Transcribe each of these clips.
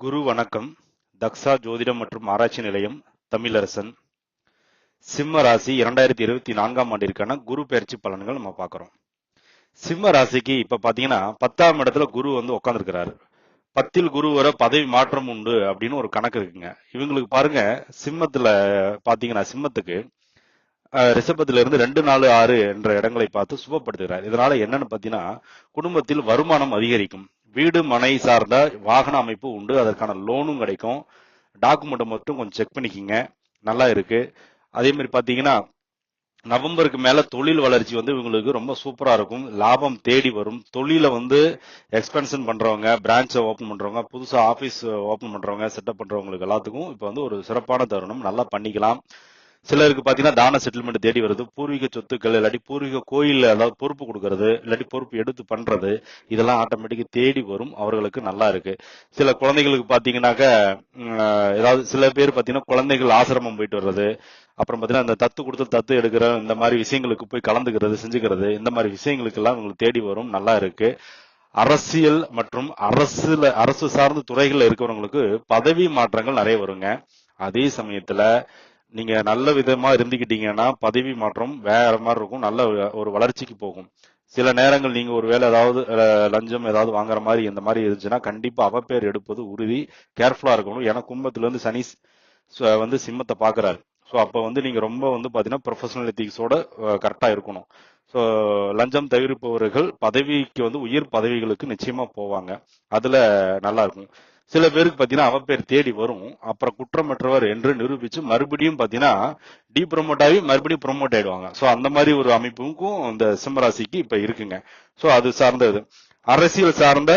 குரு வணக்கம். தக்ஷா ஜோதிடம் மற்றும் ஆராய்ச்சி நிலையம் தமிழரசன். சிம்ம ராசி இரண்டாயிரத்தி இருபத்தி நான்காம் ஆண்டிற்கான குரு பயிற்சி பலன்கள் நம்ம பார்க்குறோம். சிம்ம ராசிக்கு இப்போ பார்த்தீங்கன்னா பத்தாம் இடத்துல குரு வந்து உட்காந்துருக்கிறாரு பத்தில் குரு வர பதவி மாற்றம் உண்டு அப்படின்னு ஒரு கணக்கு இருக்குங்க. இவங்களுக்கு பாருங்க சிம்மத்தில் பார்த்தீங்கன்னா சிம்மத்துக்கு அஹ், ரிஷபத்துல இருந்து ரெண்டு நாலு ஆறு என்ற இடங்களை பார்த்து சுபப்படுத்துகிறார். இதனால என்னன்னு பார்த்தீங்கன்னா குடும்பத்தில் வருமானம் அதிகரிக்கும். வீடு மனை சார்ந்த வாகன அமைப்பு உண்டு. அதற்கான லோனும் கிடைக்கும். டாக்குமெண்ட்டை மட்டும் கொஞ்சம் செக் பண்ணிக்கிங்க. நல்லா இருக்கு. அதே மாதிரி பார்த்தீங்கன்னா நவம்பருக்கு மேல தொழில் வளர்ச்சி வந்து இவங்களுக்கு ரொம்ப சூப்பரா இருக்கும். லாபம் தேடி வரும். தொழில வந்து எக்ஸ்பென்ஷன் பண்றவங்க பிரான்ச்சை ஓபன் பண்றவங்க புதுசா ஆபீஸ் ஓபன் பண்றவங்க செட்டப் பண்றவங்களுக்கு எல்லாத்துக்கும் இப்போ வந்து ஒரு சிறப்பான தருணம். நல்லா பண்ணிக்கலாம். சிலருக்கு பாத்தீங்கன்னா தான செட்டில்மெண்ட் தேடி வருது. பூர்வீக சொத்துக்கள் இல்லாட்டி பூர்வீக கோயில் அதாவது பொறுப்பு கொடுக்கறது இல்லாட்டி பொறுப்பு எடுத்து பண்றது இதெல்லாம் ஆட்டோமேட்டிக்கா தேடி வரும். அவர்களுக்கு நல்லா இருக்கு. சில குழந்தைகளுக்கு பாத்தீங்கன்னாக்க ஏதாவது சில பேர் பாத்தீங்கன்னா குழந்தைகள் ஆசிரமம் போயிட்டு வர்றது அப்புறம் பாத்தீங்கன்னா இந்த தத்து கொடுத்து தத்து எடுக்கிற இந்த மாதிரி விஷயங்களுக்கு போய் கலந்துக்கிறது செஞ்சுக்கிறது இந்த மாதிரி விஷயங்களுக்கு எல்லாம் உங்களுக்கு தேடி வரும். நல்லா இருக்கு. அரசியல் மற்றும் அரசுல அரசு சார்ந்த துறைகள்ல இருக்கிறவங்களுக்கு பதவி மாற்றங்கள் நிறைய வருங்க. அதே சமயத்துல நீங்க நல்ல விதமா இருந்துக்கிட்டீங்கன்னா பதவி மாற்றம் வேற மாதிரி இருக்கும். நல்ல ஒரு வளர்ச்சிக்கு போகும். சில நேரங்கள் நீங்க ஒரு வேலை ஏதாவது லஞ்சம் ஏதாவது வாங்குற மாதிரி இந்த மாதிரி இருந்துச்சுன்னா கண்டிப்பா அவப்பேர் எடுப்பது உறுதி. கேர்ஃபுல்லா இருக்கணும். ஏன்னா கும்பத்துல இருந்து சனி வந்து சிம்மத்தை பாக்குறாரு. ஸோ அப்போ வந்து நீங்க ரொம்ப வந்து பாத்தீங்கன்னா ப்ரொஃபஷனல் எத்திக்ஸோட கரெக்டா இருக்கணும். ஸோ லஞ்சம் தவிர்ப்பவர்கள் பதவிக்கு வந்து உயிர் பதவிகளுக்கு நிச்சயமா போவாங்க. அதுல நல்லா இருக்கும். சில பேருக்கு பாத்தீங்கன்னா அவ பேர் தேடி வரும். அப்புறம் குற்றமற்றவர் என்று நிரூபிச்சு மறுபடியும் பாத்தீங்கன்னா டி ப்ரொமோட் ஆகி மறுபடியும் ப்ரொமோட் ஆயிடுவாங்க. ஸோ அந்த மாதிரி ஒரு அமைப்புக்கும் இந்த சிம்மராசிக்கு இப்ப இருக்குங்க. ஸோ அது சார்ந்தது. அரசியல் சார்ந்த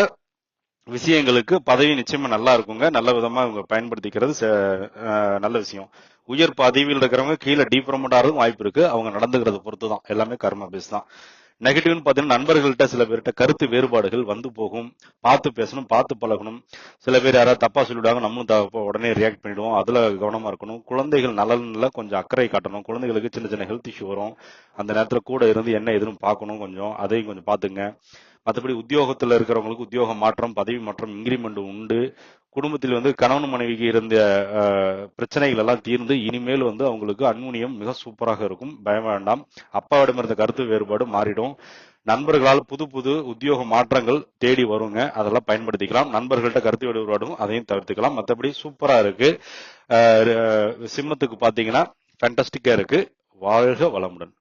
விஷயங்களுக்கு பதவி நிச்சயமா நல்லா இருக்குங்க. நல்ல விதமா இவங்க பயன்படுத்திக்கிறது ச- அஹ் நல்ல விஷயம். உயர் பதவியில் இருக்கிறவங்க கீழே டீ ப்ரொமோட் ஆகிறதும் வாய்ப்பு இருக்கு. அவங்க நடந்துக்கிறத பொறுத்து தான் எல்லாமே கர்ம பேஸ் தான். நெகட்டிவ்னு பார்த்தீங்கன்னா நண்பர்கள்ட்ட சில பேர்கிட்ட கருத்து வேறுபாடுகள் வந்து போகும். பார்த்து பேசணும் பார்த்து பழகணும். சில பேர் யாராவது தப்பாக சொல்லிவிடுவாங்க நம்மளும் தப்பா உடனே ரியாக்ட் பண்ணிவிடுவோம் அதில் கவனமாக இருக்கணும். குழந்தைகள் நலனில் கொஞ்சம் அக்கறை காட்டணும். குழந்தைகளுக்கு சின்ன சின்ன ஹெல்த் இஷ்யூ வரும். அந்த நேரத்தில் கூட இருந்து என்ன எதுன்னு பார்க்கணும் கொஞ்சம். அதையும் கொஞ்சம் பார்த்துங்க. மற்றபடி உத்தியோகத்தில் இருக்கிறவங்களுக்கு உத்தியோக மாற்றம் பதவி மாற்றம் இன்கிரிமெண்ட் உண்டு. குடும்பத்தில் வந்து கணவன் மனைவிக்கு இருந்த பிரச்சனைகள் எல்லாம் தீர்ந்து இனிமேல் வந்து அவங்களுக்கு அன்முனியம் மிக சூப்பராக இருக்கும். பயம் வேண்டாம். அப்பாவிடம் இருந்த கருத்து வேறுபாடு மாறிடும். நண்பர்களால் புது புது உத்தியோக மாற்றங்கள் தேடி வருங்க. அதெல்லாம் பயன்படுத்திக்கலாம். நண்பர்கள்ட்ட கருத்து வேறுபாடும் அதையும் தவிர்த்துக்கலாம். மற்றபடி சூப்பரா இருக்கு. சிம்மத்துக்கு பாத்தீங்கன்னா ஃபேண்டஸ்டிக்கா இருக்கு. வாழ்க வளமுடன்.